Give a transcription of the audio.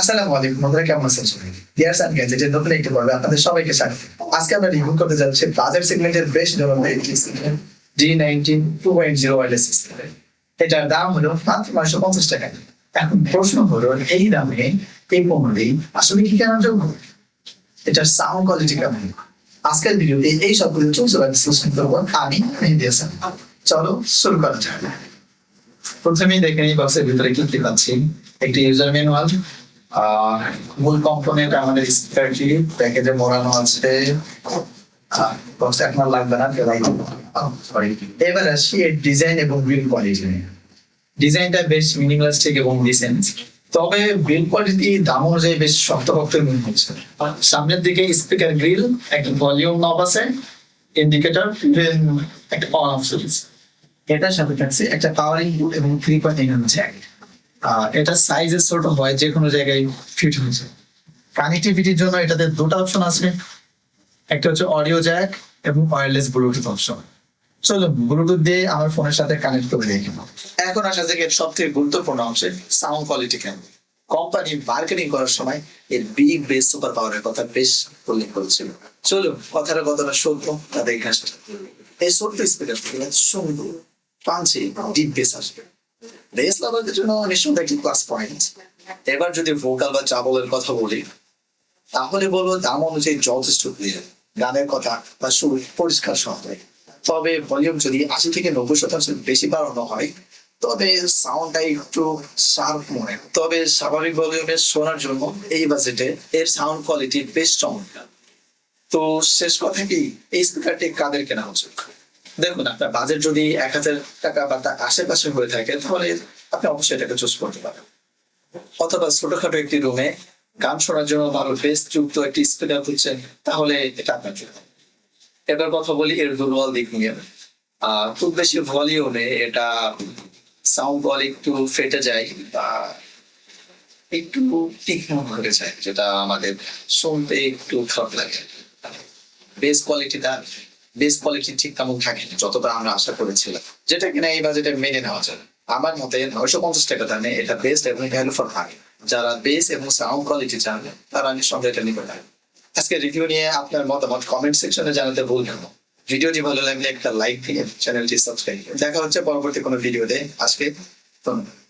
আসসালামু আলাইকুম বন্ধুরা কেমন আছেন? সবাই ডিয়ার্স অ্যান্ড গ্যাজেটের নতুন একটি পর্বে আপনাদের সবাইকে স্বাগত। আজকে আমরা রিভিউ করতে যাচ্ছি বাজার সেগমেন্টের বেশ জনপ্রিয় একটি system G nineteen two point zero wireless system এটার দাম হলো মাত্র নয়শো পঞ্চাশ টাকা। এখন প্রশ্ন হলো, এই দামে এই পণ্যটি আসলে কি কেনার যোগ্য? এটার সাউন্ড কোয়ালিটি কেমন? আজকের ভিডিওতে এই সবগুলো চলছে বিশ্লেষণ করব আমি মেহেদি হাসান চলো শুরু করা যাক। প্রথমেই দেখেন এই বক্সের ভিতরে কি কি পাচ্ছি। একটি ইউজার ম্যানুয়াল মূল কম্পোনেন্ট আমাদের স্পিকারটি প্যাকেজে মোড়ানো আছে। বক্সটা এখন লাগবে না সরি এবার আসি এর ডিজাইন এবং বিল্ড কোয়ালিটি ডিজাইনটা বেশ মিনিমালিস্টিক এবং ডিসেন্ট তবে বিল্ড কোয়ালিটি দাম অনুযায়ী বেশ শক্তপোক্ত মনে হচ্ছে। সামনের দিকে স্পিকার গ্রিল একটা ভলিউম নব আছে ইন্ডিকেটর একটা অন অফ সুইচ এটার সাথে থাকছে একটা পাওয়ার এবং থ্রি পয়েন্ট এইট জ্যাক এটা সাইজের ছোট হয় যে কোনো জায়গায় ফিট হয়েছে কানেক্টিভিটির জন্য এটাতে দুটো অপশন আছে। একটা হচ্ছে অডিও জ্যাক এবং ওয়্যারলেস ব্লুটুথ অপশন চলো ব্লুটুথ দিয়ে আমার ফোনের সাথে কানেক্ট করে দেখি। এখন আসা থেকে সব থেকে গুরুত্বপূর্ণ অংশ সাউন্ড কোয়ালিটি কেমন। কোম্পানি মার্কেটিং করার সময় এর বিগ বেস সুপার পাওয়ারের কথা বেশ উল্লেখ করেছিল। চলো কথাটা কতটা সত্য তা দেখে আসা। এই ছোট্ট স্পিকার সুন্দর, পাঞ্চি ডিপ বেস আসবে। বেস লাভারদের জন্য নিঃসন্দেহে একটি প্লাস পয়েন্ট এবার যদি ভোকাল বা চাবলের কথা বলি, তাহলে বলব দাম অনুযায়ী যথেষ্ট ক্লিয়ার গানের কথা বা সুর পরিষ্কার শব্দ তবে ভলিউম যদি আশি থেকে নব্বই শতাংশ বেশি বাড়ানো হয়, তবে সাউন্ডটা একটু শার্প মনে। তবে স্বাভাবিক ভলিউমে শোনার জন্য এই বাজেটে এর সাউন্ড কোয়ালিটি বেশ চমৎকার। তো শেষ কথা কি? এই স্পিকারটি কাদের কেনা উচিত? দেখুন আপনার বাজেট যদি এক হাজার টাকা বা তার আশেপাশে হয়ে থাকে তাহলে আপনি অবশ্যই এটাকে চুজ করতে পারেন। অথবা ছোটখাটো একটি রুমে গান শোনার জন্য ভালো বেস যুক্ত একটি স্পিকার খুঁজছেন তাহলে এটা আপনার জন্য। এবার কথা বলি এর দুর্বল দিক নিয়ে। আহ, খুব বেশি ভলিউমে এটা সাউন্ড বল একটু ফেটে যায় বা একটু তীক্ষ্ণ হয়ে যায় যেটা আমাদের শুনতে একটু খারাপ লাগে। বেস কোয়ালিটিটা বেস কোয়ালিটি ঠিক তেমন থাকে যতটা আমরা আশা করেছিলাম। যেটা কিনা এই বাজেটে মেনে নেওয়া যায়। আমার মতে নয়শো পঞ্চাশ টাকা দামে এটা বেস্ট এবং ভ্যালু ফর মানি যারা বেস এবং সাউন্ড কোয়ালিটি চান, তারা নিঃসন্দেহে এটা নিতে পারেন। আজকে রিভিউ নিয়ে আপনার মতামত কমেন্ট সেকশনে জানাতে ভুলবেন না। ভিডিওটি ভালো লাগলে একটা লাইক দিয়ে চ্যানেলটি সাবস্ক্রাইব দেখা হচ্ছে পরবর্তী কোনো ভিডিওতে আজকে ধন্যবাদ।